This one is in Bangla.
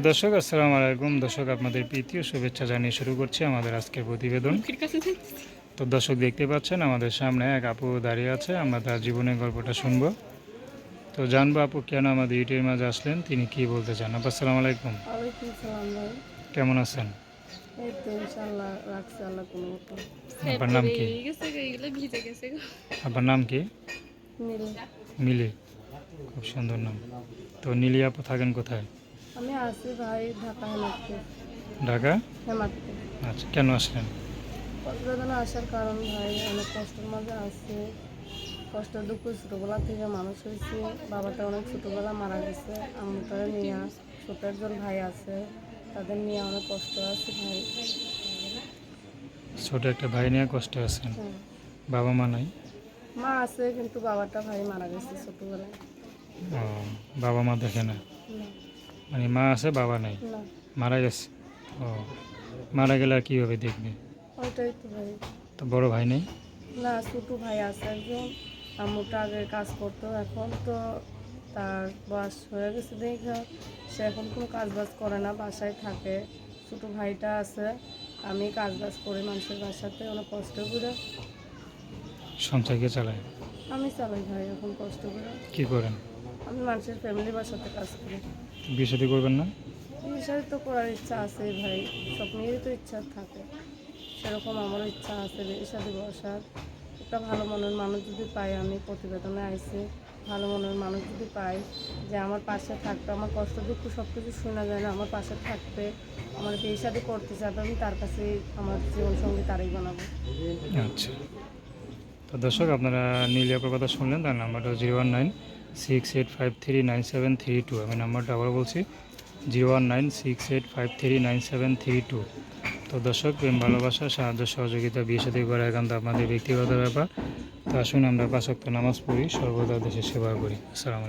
দর্শক আসসালামু আলাইকুম। দর্শক আপনাদের প্রীতি শুভেচ্ছা জানিয়ে শুরু করছি আমাদের আজকের প্রতিবেদন। তো দর্শক দেখতে পাচ্ছেন আমাদের সামনে এক আপু দাঁড়িয়ে আছে। আমরা তার জীবনের গল্পটা শুনব। তো জানব আপু কেন আমাদের ইউটিউবের মাঝে আসলেন? তিনি কি বলতে চান? আপু আসসালামু আলাইকুম। কেমন আছেন? আপনার নাম কি? আপনার নাম কি? মিলে মিলি খুব সুন্দর নাম। তো নীলি আপু থাকেন কোথায়? আমি আছি ভাই ঢাকা হেমাদপুর ঢাকা? হেমাদপুর আচ্ছা কেন আসলেন? প্রতিবেদনে আসার কারণ ভাই অনেক কষ্টের মাঝে আছে। কষ্ট দুঃখ ছোটোবেলা থেকে মানুষ হয়েছে। বাবাটা অনেক ছোটোবেলা মারা গেছে। আম্মুটারে নিয়ে ছোট একজন ভাই আছে। তাদের নিয়ে অনেক কষ্ট আছে ভাই। ছোট একটা ভাই নিয়ে কষ্টে আছেন? হ্যাঁ। বাবা মা নাই? মা আছে কিন্তু বাবাটা ভাই মারা গেছে ছোটোবেলায়। বাবা মা দেখে না? মানে মা আছে বাবা নাই? না। মারা গেছে? ও মারা গেলে আর কীভাবে দেখবে? ওইটাই তো ভাই। তো বড় ভাই নেই? না ছোটো ভাই আছে একজন। আম্মুটা আগে কাজ করতো এখন তো তার বয়স হয়ে গেছে দেখে। সে এখন কোনো কাজ বাজ করে না বাসায় থাকে। ছোটো ভাইটা আছে আমি কাজ বাজ করি মানুষের বাসাতে অনেক কষ্ট করে। সংসারকে চালায়? আমি চালাই ভাই এখন কষ্ট করে। কি করেন? আমি মানুষের ফ্যামিলি বাসাতে কাজ করি। বিয়ে শাদী করবেন না? বিষয় তো করার ইচ্ছা আছে ভাই। সব মেয়েরই তো ইচ্ছা থাকে। সেরকম আমারও ইচ্ছা আছে বিয়ের সাথে বসার। একটা ভালো মনের মানুষ যদি পাই আমি প্রতিবেদনে আইসি ভালো মনের মানুষ যদি পাই যে আমার পাশে থাকবে আমার কষ্ট দুঃখ সব কিছু শোনা যায় না আমার পাশে থাকবে আমার বিয়ে সাথে করতে চাবে আমি তার কাছে আমার জীবনসঙ্গী তারই বানাবো। আচ্ছা। তো দর্শক আপনারা নীলিয়াপুর কথা শুনলেন তার নাম্বারটা zero one nine six eight five three nine seven three two আমি নাম্বারটা আবার বলছি zero one nine six eight five three nine seven three two তো দর্শক, প্রেম, ভালোবাসা, সাহায্য, সহযোগিতা, বিয়ে, সাথে করা একান্ত আপনাদের ব্যক্তিগত ব্যাপার। তো আসুন আমরা পাশক্ত নামাজ পড়ি, সর্বদা দেশের সেবা করি। আসসালামু